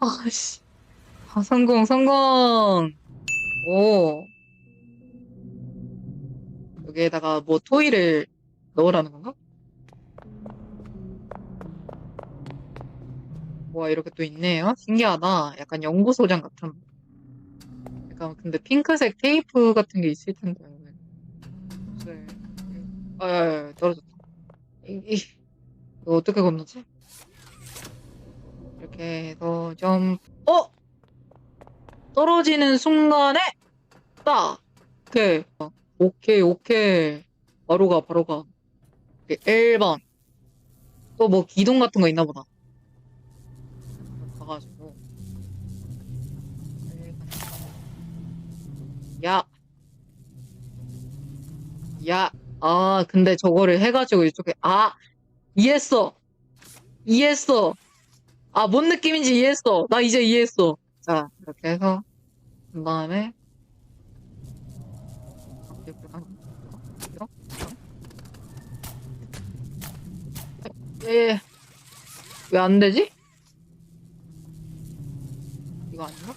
아씨. 아, 성공, 성공. 오. 여기에다가 뭐 토이를 넣으라는 건가? 뭐가 이렇게 또 있네요. 신기하다. 약간 연구소장 같은. 약간 근데 핑크색 테이프 같은 게 있을 텐데. 네. 아, 떨어졌다. 이, 이, 이거 어떻게 건너지? 이렇게 해서 점, 어? 떨어지는 순간에 딱! 오케이. 어, 오케이, 오케이. 바로 가, 바로 가. 오케이, 1번. 또 뭐 기둥 같은 거 있나 보다. 가가지고. 야. 야. 아, 근데 저거를 해가지고 이쪽에, 아! 이해했어! 이해했어! 아, 뭔 느낌인지 이해했어! 나 이제 이해했어! 자, 이렇게 해서, 그 다음에, 예, 왜 안 되지? 이거 아닌가?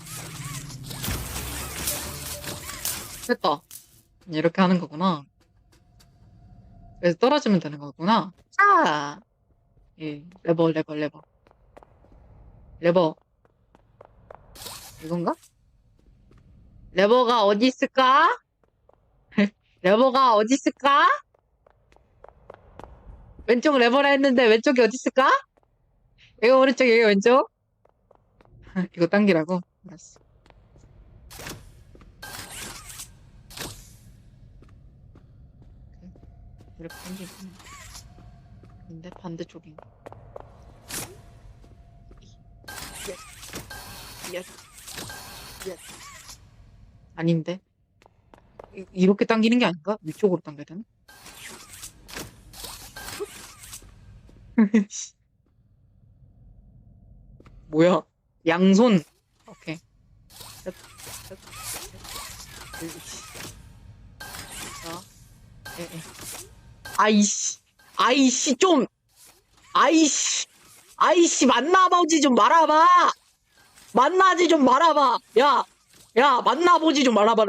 됐다. 이렇게 하는 거구나. 그래서 떨어지면 되는 거구나. 자! 예, 레버, 레버, 레버. 레버. 이건가? 레버가 어디 있을까? 레버가 어디 있을까? 왼쪽 레버라 했는데 왼쪽이 어디 있을까? 이거 오른쪽, 이거 왼쪽? 이거 당기라고? 알았어. 이렇게 당기고. 근데 반대쪽인가? 예. 예. 예. 아닌데? 이- 이렇게 당기는 게 아닌가? 위쪽으로 당겨야 되나? 뭐야? 양손. 오케이. 아이씨. 아이씨, 좀. 아이씨. 아이씨, 만나보지 좀 말아봐. 만나지 좀 말아봐. 야, 야, 만나보지 좀 말아봐.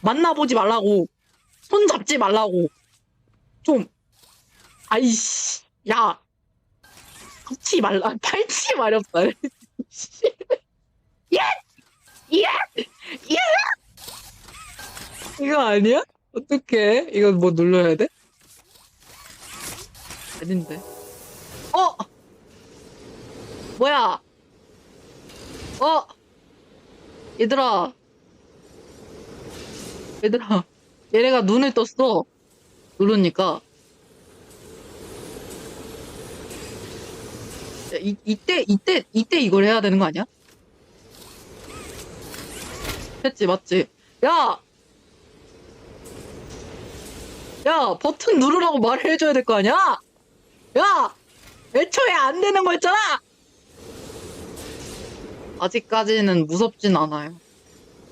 만나보지 말라고. 손 잡지 말라고. 좀. 아이씨. 야. 팔치 말라. 팔치 마렵다. 예! 예! 예! 이거 아니야? 어떡해? 이거 뭐 눌러야 돼? 아닌데. 어! 뭐야? 어! 얘들아. 얘들아. 얘네가 눈을 떴어. 누르니까. 야, 이, 이때, 이때, 이때 이걸 해야 되는 거 아니야? 했지, 맞지? 야! 야, 버튼 누르라고 말을 해줘야 될 거 아니야? 야! 애초에 안 되는 거였잖아! 아직까지는 무섭진 않아요.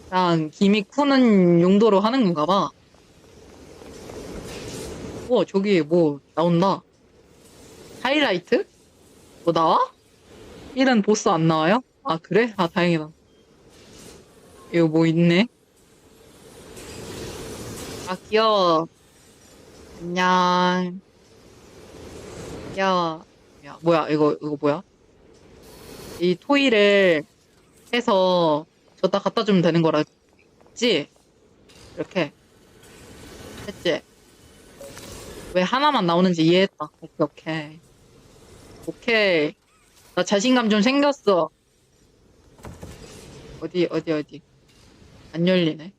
그냥 기믹 푸는 용도로 하는 건가 봐. 어, 저기 뭐 나온다. 하이라이트? 뭐 나와? 이런 보스 안 나와요? 아, 그래? 아, 다행이다. 이거 뭐 있네? 아, 귀여워. 안녕. 귀여워. 야, 뭐야, 이거, 이거 뭐야? 이 토이를 해서 저다 갖다 주면 되는 거라지? 이렇게. 했지? 왜 하나만 나오는지 이해했다. 오케이, 오케이. 오케이. 나 자신감 좀 생겼어. 어디, 어디, 어디. 안 열리네.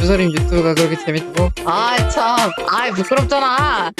주설님 유튜브가 그렇게 재밌고. 아, 참. 아, 부끄럽잖아.